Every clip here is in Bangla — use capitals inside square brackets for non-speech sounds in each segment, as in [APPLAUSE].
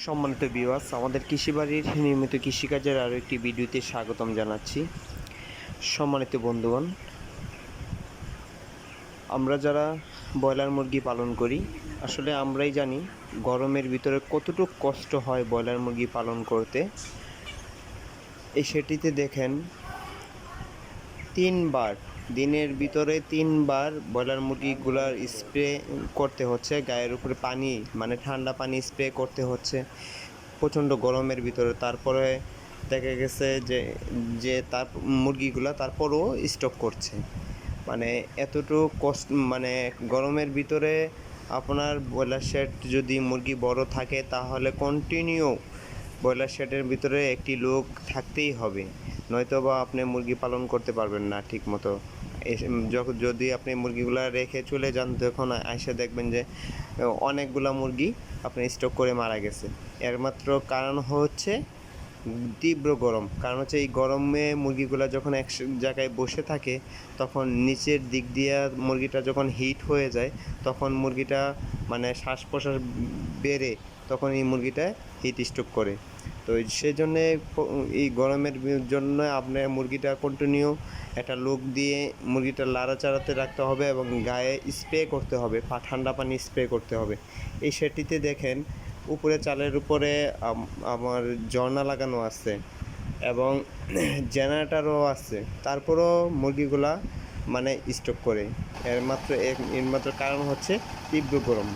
সম্মানিত বিওয়াস আমাদের কৃষিবাড়ির নিয়মিত কৃষিকাজের আরও একটি ভিডিওতে স্বাগতম জানাচ্ছি। সম্মানিত বন্ধুগণ, আমরা যারা ব্রয়লার মুরগি পালন করি, আসলে আমরাই জানি গরমের ভিতরে কতটুকু কষ্ট হয় ব্রয়লার মুরগি পালন করতে। এই সেটিতে দেখেন, তিনবার দিনের ভিতরে তিনবার ব্রয়লার মুরগিগুলার স্প্রে করতে হচ্ছে, গায়ের উপরে পানি মানে ঠান্ডা পানি স্প্রে করতে হচ্ছে, প্রচণ্ড গরমের ভিতরে। তারপরে দেখা গেছে যে যে তার মুরগিগুলা তারপরও স্টক করছে। মানে এতটুকু কষ্ট মানে গরমের ভিতরে আপনার ব্রয়লার শেড যদি মুরগি বড় থাকে, তাহলে কন্টিনিউ ব্রয়লার শেডের ভিতরে একটি লোক থাকতেই হবে। নয়তো বা আপনি মুরগি পালন করতে পারবেন না ঠিক মতো যদি আপনি মুরগিগুলা রেখে চলে যান, তখন এসে দেখবেন যে, অনেকগুলা মুরগি আপনি স্টক করে মারা গেছে। এর মাত্র কারণ হচ্ছে তীব্র গরম। কারণ হচ্ছে এই গরমে মুরগিগুলো যখন এক জায়গায় বসে থাকে, তখন নিচের দিক দিয়ে মুরগিটা যখন হিট হয়ে যায়, তখন মুরগিটা মানে শ্বাস প্রশ্বাস বেড়ে তখন এই মুরগিটা হিট স্ট্রোক করে। তো সেই জন্যে এই গরমের জন্য আপনার মুরগিটা কন্টিনিউ একটা লোক দিয়ে মুরগিটা লাড়াচাড়াতে রাখতে হবে এবং গায়ে স্প্রে করতে হবে ঠান্ডা পানি স্প্রে করতে হবে। এই সেটিতে দেখেন উপরে চালের উপরে আমার ঝর্ণা লাগানো আছে এবং [CLEARS THROAT] জেনারেটারও আছে। তারপরও মুরগিগুলা মানে স্টক করে। এর মাত্র এর মাত্র কারণ হচ্ছে তীব্র গরম।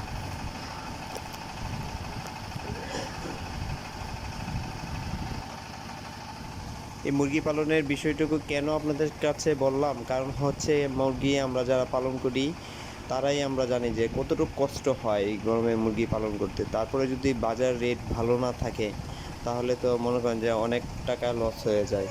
এই মুরগি পালনের বিষয়টুকু কেন আপনাদের কাছে বললাম? কারণ হচ্ছে মুরগি আমরা যারা পালন করি তারাই আমরা জানি যে কতটুকু কষ্ট হয় এই গরমে মুরগি পালন করতে। তারপরে যদি বাজার রেট ভালো না থাকে, তাহলে তো মনে করেন যে অনেক টাকা লস হয়ে যায়।